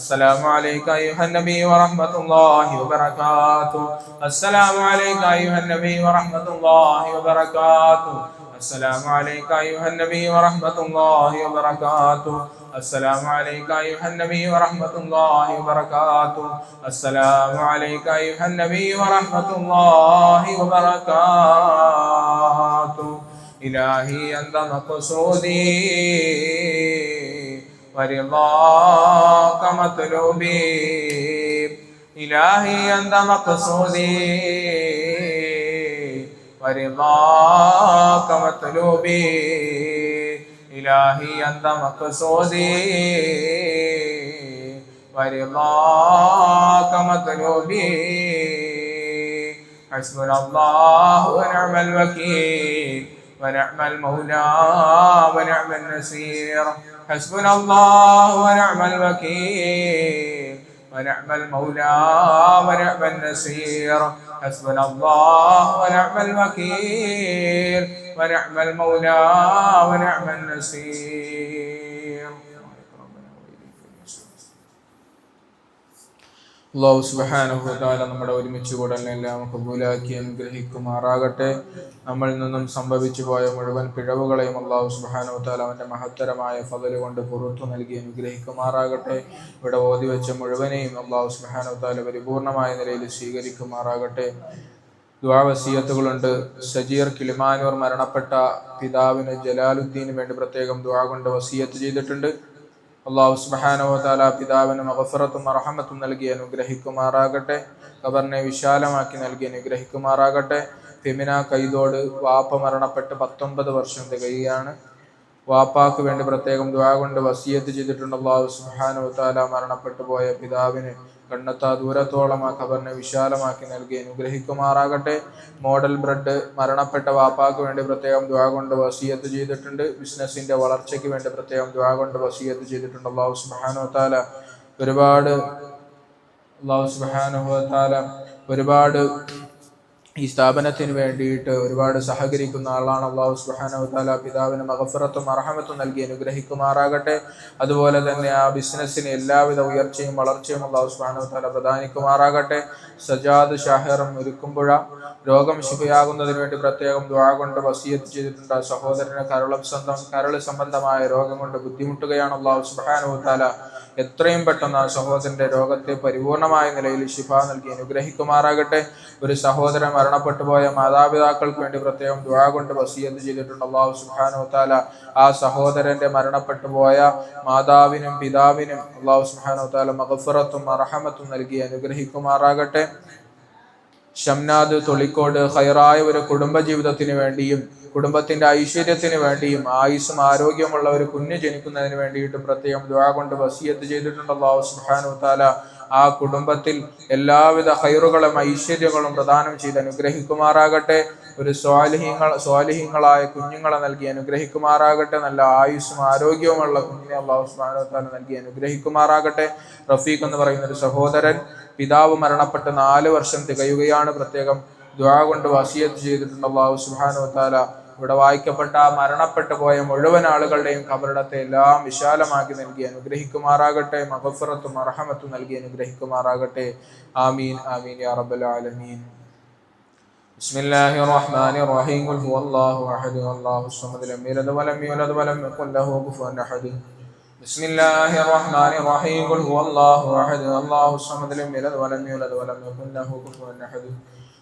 السلام عليك أيها النبي ورحمة الله وبركاته السلام عليك أيها النبي ورحمة الله وبركاته السلام عليك أيها النبي ورحمة الله وبركاته السلام عليك أيها النبي ورحمة الله وبركاته السلام عليك أيها النبي ورحمة الله وبركاته إلهي أنت مقصودي ورضاك مطلوبي إلهي أنت مقصودي. ورضاك مطلوبي إلهي أنت مقصودي. ورضاك مطلوبي حسبنا الله ونعم الوكيل. ونعم المولى ونعم النصير حسبنا الله ونعم الوكيل. ونعم المولى ونعم النصير حسبنا الله ونعم الوكيل. ونعم المولى ونعم النصير അള്ളാഹു സുബാനുഭവത്താല നമ്മുടെ ഒരുമിച്ച് കൂടലിനെല്ലാം കബൂലാക്കി അനുഗ്രഹിക്കുമാറാകട്ടെ. നമ്മളിൽ നിന്നും സംഭവിച്ചു പോയ മുഴുവൻ പിഴവുകളെയും അള്ളാഹു സുബാനുഭവത്താല അവന്റെ മഹത്തരമായ ഫതൽ കൊണ്ട് പുറത്തു നൽകി അനുഗ്രഹിക്കുമാറാകട്ടെ. ഇവിടെ ഓതി വെച്ച മുഴുവനെയും അള്ളാഹു സുബാനുഭവത്താല പരിപൂർണമായ നിലയിൽ സ്വീകരിക്കുമാറാകട്ടെ. ദ്വാവസീയത്തുകളുണ്ട് സജീർ കിളിമാനൂർ മരണപ്പെട്ട പിതാവിന് ജലാലുദ്ദീന് വേണ്ടി പ്രത്യേകം ദ്വാ കൊണ്ട് വസീയത്ത് ചെയ്തിട്ടുണ്ട്. അള്ളാഹു സുബ്ഹാനഹു താല പിതാവിന് മഹഫറത്തും അർഹമത്തും നൽകി അനുഗ്രഹിക്കുമാറാകട്ടെ. ഖബറിനെ വിശാലമാക്കി നൽകി അനുഗ്രഹിക്കുമാറാകട്ടെ. ഫെമിന കൈതോട് വാപ്പ മരണപ്പെട്ട് പത്തൊമ്പത് വർഷം തികയാണ് വാപ്പാക്ക് വേണ്ടി പ്രത്യേകം ദ്വാ കൊണ്ട് വസിയത്ത് ചെയ്തിട്ടുണ്ട്. അള്ളാഹു സുബ്ഹാനഹു താല മരണപ്പെട്ടു പോയ പിതാവിന് കണ്ണെത്താ ദൂരത്തോളം ആ ഖബറിനെ വിശാലമാക്കി നൽകി. അനുഗ്രഹിക്കുമാറാകട്ടെ. മോഡൽ ബ്രഡ് മരണപ്പെട്ട വാപ്പാക്ക് വേണ്ടി പ്രത്യേകം ദ്വാ കൊണ്ട് വസീയത്ത് ചെയ്തിട്ടുണ്ട്. ബിസിനസിന്റെ വളർച്ചയ്ക്ക് വേണ്ടി പ്രത്യേകം ദ്വാ കൊണ്ട് വസീയത്ത് ചെയ്തിട്ടുണ്ട്. അള്ളാഹു സുബ്ഹാനഹു വതആല ഒരുപാട് അള്ളാഹു സുബ്ഹാനഹു വതആല ഒരുപാട് ഈ സ്ഥാപനത്തിന് വേണ്ടിയിട്ട് ഒരുപാട് സഹകരിക്കുന്ന ആളാണ് അള്ളാഹു വതആല. പിതാവിന് മഹഫറത്തും അർഹമത്തും നൽകി അനുഗ്രഹിക്കുമാറാകട്ടെ. അതുപോലെ തന്നെ ആ ബിസിനസ്സിന് എല്ലാവിധ ഉയർച്ചയും വളർച്ചയും അള്ളാഹു സുബ്ഹാനഹു പ്രധാനിക്കുമാറാകട്ടെ സജാദ് ഷാഹിറും ഒരുക്കുമ്പുഴ രോഗം ശുഭയാകുന്നതിന് വേണ്ടി പ്രത്യേകം ദ്വാ കൊണ്ട് വസീയത്ത് ചെയ്തിട്ടുണ്ട്. സഹോദരന് കരളം സ്വന്തം കരൾ സംബന്ധമായ രോഗം കൊണ്ട് ബുദ്ധിമുട്ടുകയാണ് അള്ളാഹു വതആല. എത്രയും പെട്ടെന്ന് ആ സഹോദരന്റെ രോഗത്തെ പരിപൂർണമായ നിലയിൽ ശിഫ നൽകി അനുഗ്രഹിക്കുമാറാകട്ടെ. ഒരു സഹോദരൻ മരണപ്പെട്ടു പോയ മാതാപിതാക്കൾക്ക് വേണ്ടി പ്രത്യേകം ദ്വാ കൊണ്ട് വസീയത്ത് ചെയ്തിട്ടുണ്ട്. അള്ളാഹു താല ആ സഹോദരന്റെ മരണപ്പെട്ടു പോയ മാതാവിനും പിതാവിനും അള്ളാഹു സുബ്ഹാനഹു മകഫുറത്തും മഗ്ഫിറത്തും റഹമത്തും നൽകി അനുഗ്രഹിക്കുമാറാകട്ടെ. ഷംനാദ് തൊളിക്കോട് ഹൈറായ ഒരു കുടുംബ ജീവിതത്തിന് വേണ്ടിയും കുടുംബത്തിന്റെ ഐശ്വര്യത്തിന് വേണ്ടിയും ആയുസ്സും ആരോഗ്യമുള്ള ഒരു കുഞ്ഞു ജനിക്കുന്നതിന് വേണ്ടിയിട്ടും പ്രത്യേകം ദ്വാ കൊണ്ട് വസീയത്ത് ചെയ്തിട്ടുണ്ട്. അള്ളാഹു സുബ്ഹാനഹു താല ആ കുടുംബത്തിൽ എല്ലാവിധ ഹൈറുകളും ഐശ്വര്യങ്ങളും പ്രദാനം ചെയ്ത് അനുഗ്രഹിക്കുമാറാകട്ടെ. ഒരു സ്വാലിഹീങ്ങൾ സ്വാലിഹീങ്ങളായ കുഞ്ഞുങ്ങളെ നൽകി അനുഗ്രഹിക്കുമാറാകട്ടെ. നല്ല ആയുസ്സും ആരോഗ്യവുമുള്ള കുഞ്ഞിനെ അള്ളാഹു താല നൽകി അനുഗ്രഹിക്കുമാറാകട്ടെ. റഫീഖ് എന്ന് പറയുന്ന ഒരു സഹോദരൻ പിതാവ് മരണപ്പെട്ട് നാല് വർഷം തികയുകയാണ്. പ്രത്യേകം ദ്വാ കൊണ്ട് വസിയത്ത് ചെയ്തിട്ടുണ്ട് അള്ളാഹു സുബ്ഹാനഹു താല ഇവിടെ വായിക്കപ്പെട്ട ആ മരണപ്പെട്ടു പോയ മുഴുവൻ ആളുകളുടെയും കബറിടത്തെ എല്ലാം വിശാലമാക്കി നൽകി അനുഗ്രഹിക്കുമാറാകട്ടെ മഹഫറത്തും അർഹമത്തും നൽകി അനുഗ്രഹിക്കുമാറാകട്ടെ ആമീൻ ആമീൻ യാ റബ്ബൽ ആലമീൻ بسم الله الرحمن الرحيم قل هو الله احد الله الصمد لم يلد ولم يولد ولم يكن له كفوا احد بسم الله الرحمن الرحيم قل هو الله احد الله الصمد لم يلد ولم يولد ولم يكن له كفوا احد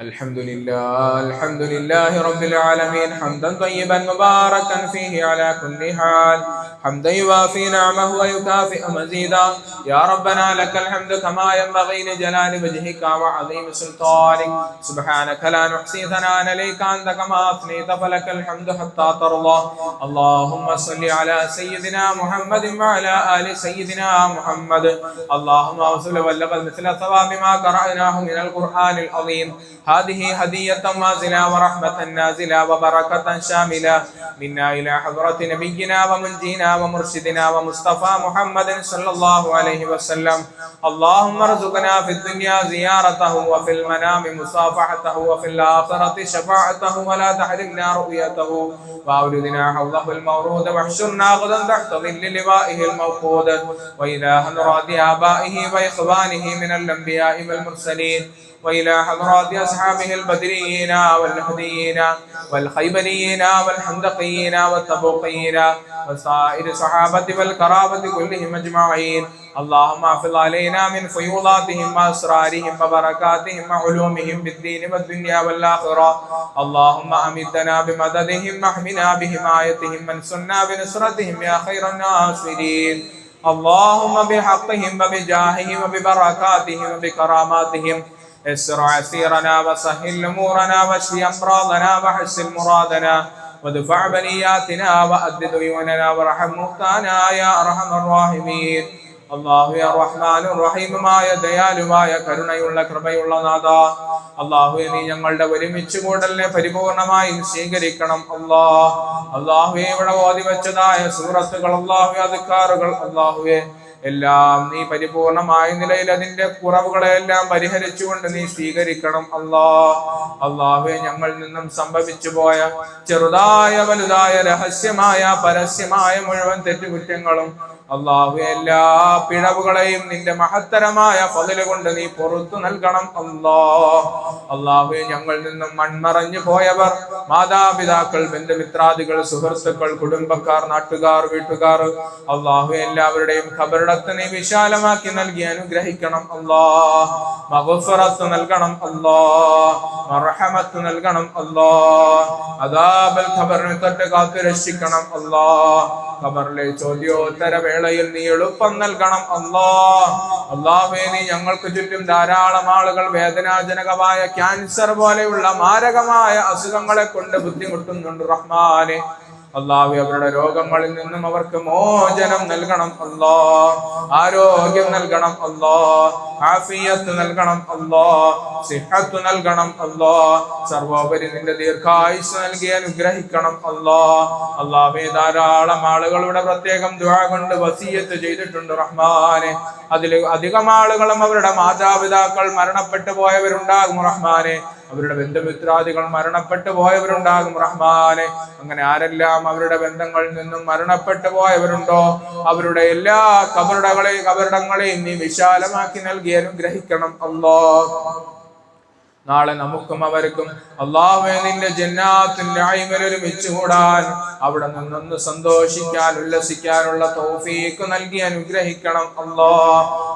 الحمد لله الحمد لله رب العالمين حمدا طيبا مباركا فيه على كل حال. حمدا يوافي نعمه ويكافئ مزيدا. يا ربنا لك الحمد كما ينبغي لجلال وجهك وعظيم سلطانك. سبحانك لا نحصي ثناء عليك أنت كما أثنيت فلك الحمد حتى ترضى. اللهم صل على سيدنا محمد وعلى آل سيدنا محمد. اللهم اوصل وبلغ مثل ثواب ما قرأناه من القرآن العظيم. هذه هدية وازلة ورحمة نازلة وبركة شاملة. منا إلى حضرة نبينا ومنجينا ومرشدنا ومصطفى محمد صلى الله عليه وسلم. اللهم ارزقنا في الدنيا زيارته وفي المنام مصافحته وفي الآخرة شفاعته ولا تحرمنا رؤيته. وأوردنا حوضه المورود واحشرنا غدا تحت ظل لوائه الموقود. وإلى راضي آبائه وإخوانه من الأنبياء والمرسلين. وإلى حضرات أصحابه البدريين والمهديين والخيبريين والحمدقيين والتبوقيين وسائر الصحابة والكرامة كلهم أجمعين. اللهم احفظ علينا من فيوضاتهم وأسرارهم وبركاتهم وعلومهم بالدين والدنيا والآخرة. اللهم أمدنا بمددهم واحمنا بحمايتهم وانصرنا بنصرتهم يا خير الناصرين. اللهم بحقهم وبجاههم وببركاتهم وبكراماتهم يسر عسيرنا وسهل امورنا واشف امراضنا وحسن مرادنا ودفع بنياتنا وأد ديوننا وارحم موتانا يا ارحم الراحمين അള്ളാഹു റഹ്മാൻ റഹീമുമായ ദയാലുമായ കരുണയുള്ള കൃപയുള്ള നാഥ അള്ളാഹു നീ ഞങ്ങളുടെ ഒരുമിച്ച് കൂടലിനെ പരിപൂർണമായും സ്വീകരിക്കണം അള്ളാ അള്ളാഹുവെ ഇവിടെ ഓതി വെച്ചതായ സൂറത്തുകൾ അള്ളാഹു അധികാറുകൾ അള്ളാഹുവെ എല്ലാം നീ പരിപൂർണമായ നിലയിൽ അതിന്റെ കുറവുകളെല്ലാം പരിഹരിച്ചുകൊണ്ട് നീ സ്വീകരിക്കണം അല്ലാ. അള്ളാഹുവെ ഞങ്ങൾ നിന്നും സംഭവിച്ചു പോയ ചെറുതായ വലുതായ രഹസ്യമായ പരസ്യമായ മുഴുവൻ തെറ്റുകുറ്റങ്ങളും അള്ളാഹു എല്ലാ പിഴവുകളെയും നിന്റെ മഹത്തരമായ പതിൽ കൊണ്ട് നീ പുറത്തു നൽകണം അല്ലാ. അള്ളാഹു ഞങ്ങളിൽ നിന്നും മൺമറഞ്ഞു പോയവർ മാതാപിതാക്കൾ ബന്ധുമിത്രാദികൾ സുഹൃത്തുക്കൾ കുടുംബക്കാർ നാട്ടുകാർ വീട്ടുകാർ അള്ളാഹു എല്ലാവരുടെയും ഖബറിടത്ത് വിശാലമാക്കി നൽകി അനുഗ്രഹിക്കണം മഹഫറത്ത് നൽകണം അല്ലാ മർഹമത്ത് നൽകണം അല്ലാ അദാബൽ തൊട്ട് കാത്തു രക്ഷിക്കണം അള്ളാഹ് ഖബറിലെ ചോദ്യോത്തര വേളയിൽ നീ എളുപ്പം നൽകണം അല്ലാ അള്ളാഹുവേ നീ ഞങ്ങൾക്ക് ചുറ്റും ധാരാളം ആളുകൾ വേദനാജനകമായ ക്യാൻസർ പോലെയുള്ള മാരകമായ അസുഖങ്ങളെ കൊണ്ട് ബുദ്ധിമുട്ടുന്നുണ്ട് റഹ്മാനെ. അള്ളാഹു അവരുടെ രോഗങ്ങളിൽ നിന്നും അവർക്ക് മോചനം നൽകണം അല്ലോ ആരോഗ്യം നൽകണം അല്ലോ ആഫിയത്ത് നൽകണം അല്ലോ സിഹത്ത് നൽകണം അല്ലോ സർവോപരി നിന്റെ ദീർഘായുസ് നൽകി അനുഗ്രഹിക്കണം അല്ലോ അള്ളാഹു ധാരാളം ആളുകൾ ഇവിടെ പ്രത്യേകം ദുആ കൊണ്ട് വസീയത്ത് ചെയ്തിട്ടുണ്ട് റഹ്മാനെ. അതിൽ അധികം ആളുകളും അവരുടെ മാതാപിതാക്കൾ മരണപ്പെട്ടു പോയവരുണ്ടാകും റഹ്മാനെ. അവരുടെ ബന്ധുമിത്രാദികൾ മരണപ്പെട്ടു പോയവരുണ്ടാകും റഹ്മാനെ. അങ്ങനെ ആരെല്ലാം അവരുടെ ബന്ധങ്ങളിൽ നിന്നും മരണപ്പെട്ടു പോയവരുണ്ടോ? അവരുടെ എല്ലാ കബറടകളെയും കബറിടങ്ങളെയും നീ വിശാലമാക്കി നൽകി അനുഗ്രഹിക്കണം അല്ലോ നാളെ നമുക്കും അവർക്കും അള്ളാഹുവെ നിന്റെ ജന്നാത്തിന്റെ അയിമൽ കൂടാൻ അവിടെ നിന്നൊന്ന് സന്തോഷിക്കാൻ ഉല്ലസിക്കാനുള്ള തോഫീക്ക് നൽകി അനുഗ്രഹിക്കണം അല്ലാ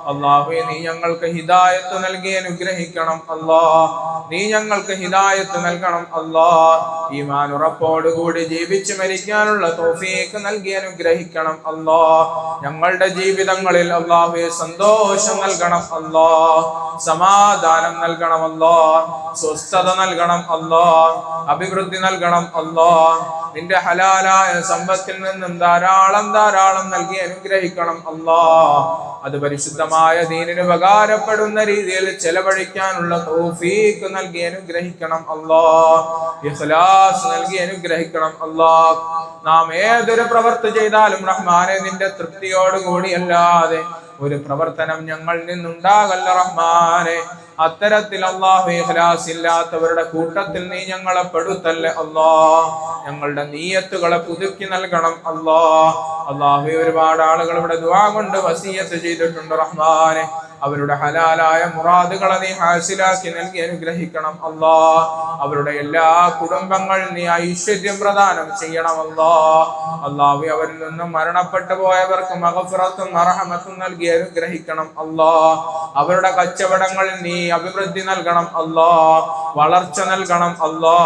അള്ളാഹുവെ നീ ഞങ്ങൾക്ക് ഹിദായത്ത് നൽകി അനുഗ്രഹിക്കണം അല്ലാ. നീ ഞങ്ങൾക്ക് ഹിദായത്ത് നൽകണം അല്ലാ. ഈമാൻ ഉറപ്പോടുകൂടി ജീവിച്ച് മരിക്കാനുള്ള തോഫിയേക്ക് നൽകി അനുഗ്രഹിക്കണം അല്ലാ. ഞങ്ങളുടെ ജീവിതങ്ങളിൽ അള്ളാഹുവെ സന്തോഷം നൽകണം അല്ലാ. സമാധാനം നൽകണം അല്ലാ. സ്വസ്ഥത നൽകണം അല്ലാ. അഭിവൃദ്ധി നൽകണം അല്ലാ. നിന്റെ ഹലാലായ സമ്പത്തിൽ നിന്നും ധാരാളം ധാരാളം നൽകി അനുഗ്രഹിക്കണം അല്ലാ. അത് പരിശുദ്ധമായ ദീനിന് ഉപകാരപ്പെടുന്ന രീതിയിൽ ചെലവഴിക്കാനുള്ള തോഫീക്ക് നൽകി അനുഗ്രഹിക്കണം അല്ലാ. ഇഖ്ലാസ് നൽകി അനുഗ്രഹിക്കണം അല്ലാ. നാം ഏതൊരു പ്രവർത്തി ചെയ്താലും റഹ്മാനെ നിന്റെ തൃപ്തിയോടുകൂടി അല്ലാതെ ഒരു പ്രവർത്തനം ഞങ്ങളിൽ നിന്നുണ്ടാകല്ല റഹ്മാനെ. അത്തരത്തിൽ അള്ളാഹു ഇഖ്ലാസ് ഇല്ലാത്തവരുടെ കൂട്ടത്തിൽ നീ ഞങ്ങളെ പെടുത്തല്ലേ? അല്ലാ ഞങ്ങളുടെ നീയത്തുകളെ പുതുക്കി നൽകണം. അല്ലാ അള്ളാഹു ഒരുപാട് ആളുകൾ ഇവിടെ ദുവാ കൊണ്ട് വസീയത്ത് ചെയ്തിട്ടുണ്ട് റഹ്മാനെ. അവരുടെ ഹലാലായ മുറാദുകളെ നീ ഹാസിലാക്കി നൽകി അനുഗ്രഹിക്കണം അല്ലാ. അവരുടെ എല്ലാ കുടുംബങ്ങൾ നീ ഐശ്വര്യം പ്രദാനം ചെയ്യണം അല്ലാ. അള്ളാഹു അവരിൽ നിന്നും മരണപ്പെട്ടു പോയവർക്ക് മഹഫുറത്തും അർഹമത്തും നൽകി അനുഗ്രഹിക്കണം അല്ലാ. അവരുടെ കച്ചവടങ്ങളിൽ നീ അഭിവൃദ്ധി നൽകണം അല്ലാ. വളർച്ച നൽകണം അല്ലാ.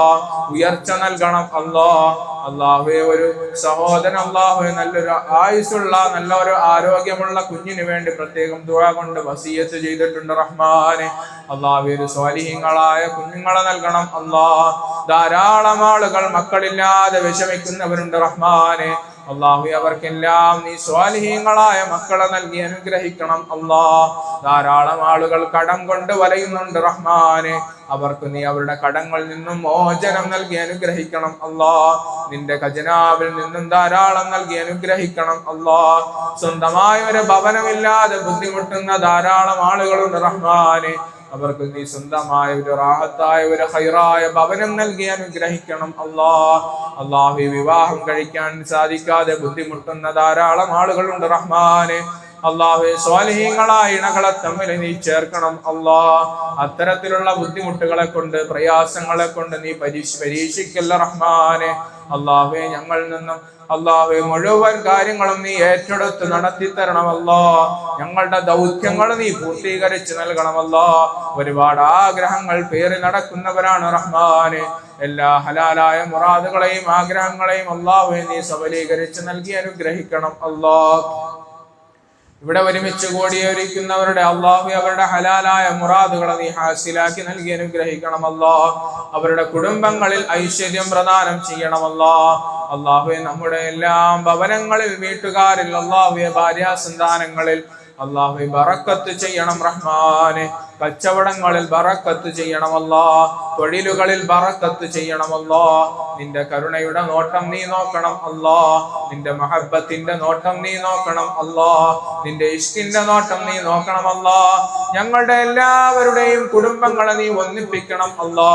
ഉയർച്ച നൽകണം അല്ലാ. അള്ളാഹുവെ ഒരു സഹോദരൻ അള്ളാഹുവെ നല്ലൊരു ആയുസ്സുള്ള നല്ല ഒരു ആരോഗ്യമുള്ള കുഞ്ഞിന് വേണ്ടി പ്രത്യേകം ദുആ കൊണ്ട് വസീയത്ത് ചെയ്തിട്ടുണ്ട് റഹ്മാനെ. അള്ളാഹുവെ ഒരു സ്വാലിഹ്യങ്ങളായ കുഞ്ഞുങ്ങളെ നൽകണം. അല്ലാ ധാരാളം ആളുകൾ മക്കളില്ലാതെ വിഷമിക്കുന്നവരുണ്ട് റഹ്മാനെ. അള്ളാഹു അവർക്കെല്ലാം നീ സ്വാലിഹീങ്ങളായ മക്കളെ നൽകി അനുഗ്രഹിക്കണം അള്ളാ. ധാരാളം ആളുകൾ കടം കൊണ്ട് വലയുന്നുണ്ട് റഹ്മാനെ. അവർക്ക് നീ അവരുടെ കടങ്ങളിൽ നിന്നും മോചനം നൽകി അനുഗ്രഹിക്കണം അള്ളാ. നിന്റെ ഖജനാവിൽ നിന്നും ധാരാളം നൽകി അനുഗ്രഹിക്കണം അള്ളാ. സ്വന്തമായ ഒരു ഭവനമില്ലാതെ ബുദ്ധിമുട്ടുന്ന ധാരാളം ആളുകളുണ്ട് റഹ്മാനെ. അവർക്ക് നീ സ്വന്തമായ ഒരു റാഹത്തായ ഒരു ഹൈറായ ഭവനം നൽകി അനുഗ്രഹിക്കണം അള്ളാ അള്ളാഹു വിവാഹം കഴിക്കാൻ സാധിക്കാതെ ബുദ്ധിമുട്ടുന്ന ധാരാളം ആളുകളുണ്ട് റഹ്മാനെ. അള്ളാഹു സ്വാലിഹീങ്ങളായ ഇണകളെ തമ്മിൽ നീ ചേർക്കണം അള്ളാഹ് അത്തരത്തിലുള്ള ബുദ്ധിമുട്ടുകളെ കൊണ്ട് പ്രയാസങ്ങളെ കൊണ്ട് നീ പരീക്ഷ പരീക്ഷിക്കല്ല റഹ്മാനെ. അള്ളാഹുവെ ഞങ്ങളിൽ നിന്നും അള്ളാഹു മുഴുവൻ കാര്യങ്ങളും നീ ഏറ്റെടുത്ത് നടത്തി തരണമല്ലോ ഞങ്ങളുടെ ദൗത്യങ്ങൾ നീ പൂർത്തീകരിച്ച് നൽകണമല്ലോ ഒരുപാട് ആഗ്രഹങ്ങൾ പേറി നടക്കുന്നവരാണ് റഹ്മാന്. എല്ലാ ഹലാലായ മുറാദുകളെയും ആഗ്രഹങ്ങളെയും അള്ളാഹുവെ നീ സബലീകരിച്ച് നൽകി അനുഗ്രഹിക്കണം അല്ലാഹ് ഇവിടെ ഒരുമിച്ച് കൂടിയൊരിക്കുന്നവരുടെ അള്ളാഹു അവരുടെ ഹലാലായ മുറാദുകളെ നീ ഹാസിലാക്കി നൽകി അനുഗ്രഹിക്കണമല്ലോ. അവരുടെ കുടുംബങ്ങളിൽ ഐശ്വര്യം പ്രദാനം ചെയ്യണമല്ലോ. അള്ളാഹുവെ നമ്മുടെ എല്ലാം ഭവനങ്ങളിൽ വീട്ടുകാരിൽ അള്ളാഹുവെ ഭാര്യ സന്താനങ്ങളിൽ അള്ളാഹു ബറക്കത്ത് ചെയ്യണം റഹ്മാനെ. കച്ചവടങ്ങളിൽ ബറക്കത്ത് ചെയ്യണമല്ലോ തൊഴിലുകളിൽ ബറക്കത്ത് ചെയ്യണമല്ലോ നിന്റെ കരുണയുടെ നോട്ടം നീ നോക്കണം അല്ലോ. നിന്റെ മഹബത്തിന്റെ നോട്ടം നീ നോക്കണം അല്ലോ. നിന്റെ ഇഷ്ടിന്റെ നോട്ടം നീ നോക്കണമല്ലോ ഞങ്ങളുടെ എല്ലാവരുടെയും കുടുംബങ്ങളെ നീ ഒന്നിപ്പിക്കണം അല്ലോ.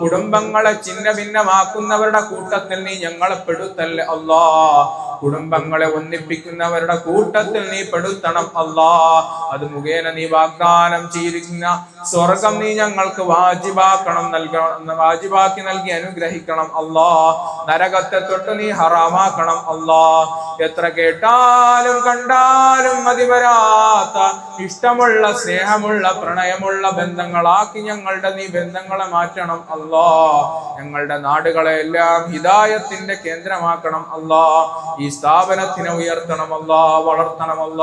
കുടുംബങ്ങളെ ചിന്ന ഭിന്നമാക്കുന്നവരുടെ കൂട്ടത്തിൽ നീ ഞങ്ങളെ പെടുത്തല്ലേ അല്ലാ. കുടുംബങ്ങളെ ഒന്നിപ്പിക്കുന്നവരുടെ കൂട്ടത്തിൽ നീ പെടുത്തണം അല്ലാ. അത് മുഖേന നീ വാഗ്ദാനം ചെയ്തിരിക്കുന്ന സ്വർഗം നീ ഞങ്ങൾക്ക് വാജിബാക്കണം നൽകണം വാജിബാക്കി നൽകി അനുഗ്രഹിക്കണം അല്ലാ. നരകത്തെ തൊട്ട് നീ ഹറാമാക്കണം അല്ലാ. എത്ര കേട്ടാലും കണ്ടാലും മതി വരാത്ത ഇഷ്ടമുള്ള സ്നേഹമുള്ള പ്രണയമുള്ള ബന്ധങ്ങളാക്കി ഞങ്ങളുടെ നീ ബന്ധങ്ങളെ മാറ്റണം അല്ലാ. ഞങ്ങളുടെ നാടുകളെ എല്ലാം ഹിതായത്തിന്റെ കേന്ദ്രമാക്കണം അല്ലാ. ഈ സ്ഥാപനത്തിനെ ഉയർത്തണമല്ല വളർത്തണമല്ല.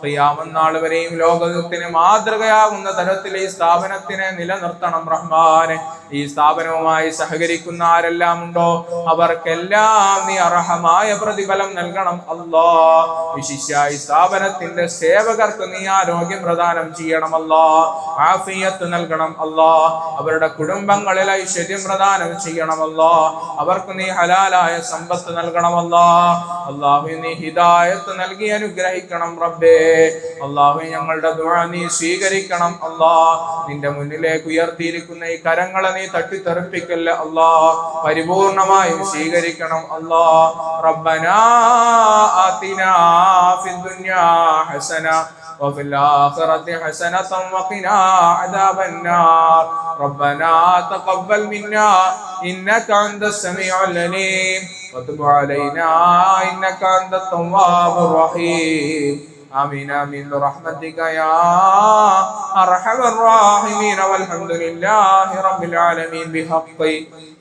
പ്രിയാമന്നാൾ വരെയും ലോകത്തിന് മാതൃകയാകുന്ന തരത്തിൽ ഈ സ്ഥാപനത്തിനെ നിലനിർത്തണം റഹ്മാനെ. ഈ സ്ഥാപനവുമായി സഹകരിക്കുന്ന ആരെല്ലാം ഉണ്ടോ? അവർക്കെല്ലാം നീ അർഹമായ പ്രതിഫലം നൽകണം അല്ലാ. വിശിഷ്യ ഈ സ്ഥാപനത്തിന്റെ സേവകർക്ക് നീ ആരോഗ്യം പ്രദാനം ചെയ്യണമല്ല ആഫിയത്ത് നൽകണം അല്ലാ. അവരുടെ കുടുംബങ്ങളിൽ ഐശ്വര്യം പ്രദാനം ചെയ്യണമല്ലോ അവർക്ക് നീ ഹലാലായ സമ്പത്ത് നൽകണമല്ലോ അള്ളാഹു നീ ഹിദായത്ത് നൽകി അനുഗ്രഹിക്കണം റബ്ബേ അള്ളാഹു ഞങ്ങളുടെ ദുആ നീ സ്വീകരിക്കണം അല്ലാ നിന്റെ മുന്നിലേക്ക് ഉയർത്തിയിരിക്കുന്ന ഈ കരങ്ങളെ നീ തട്ടിത്തെറിപ്പിക്കല്ല അല്ലാ പരിപൂർണമായും സ്വീകരിക്കണം അല്ലാ റബ്ബനാ ആതിനാ ഫിദ് ദുനിയാ ഹസന وفي الآخرة حسنة وقنا عذاب النار ربنا تقبل منا إنك أنت السميع العليم وتب علينا إنك أنت التواب الرحيم آمين آمين برحمتك يا أرحم الراحمين والحمد لله رب العالمين بحق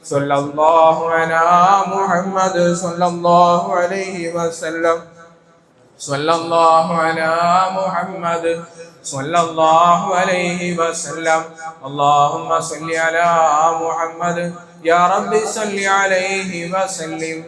صلى الله على محمد صلى الله عليه وسلم صلى الله على محمد صلى الله عليه وسلم اللهم صل على محمد يا رب صل عليه وسلم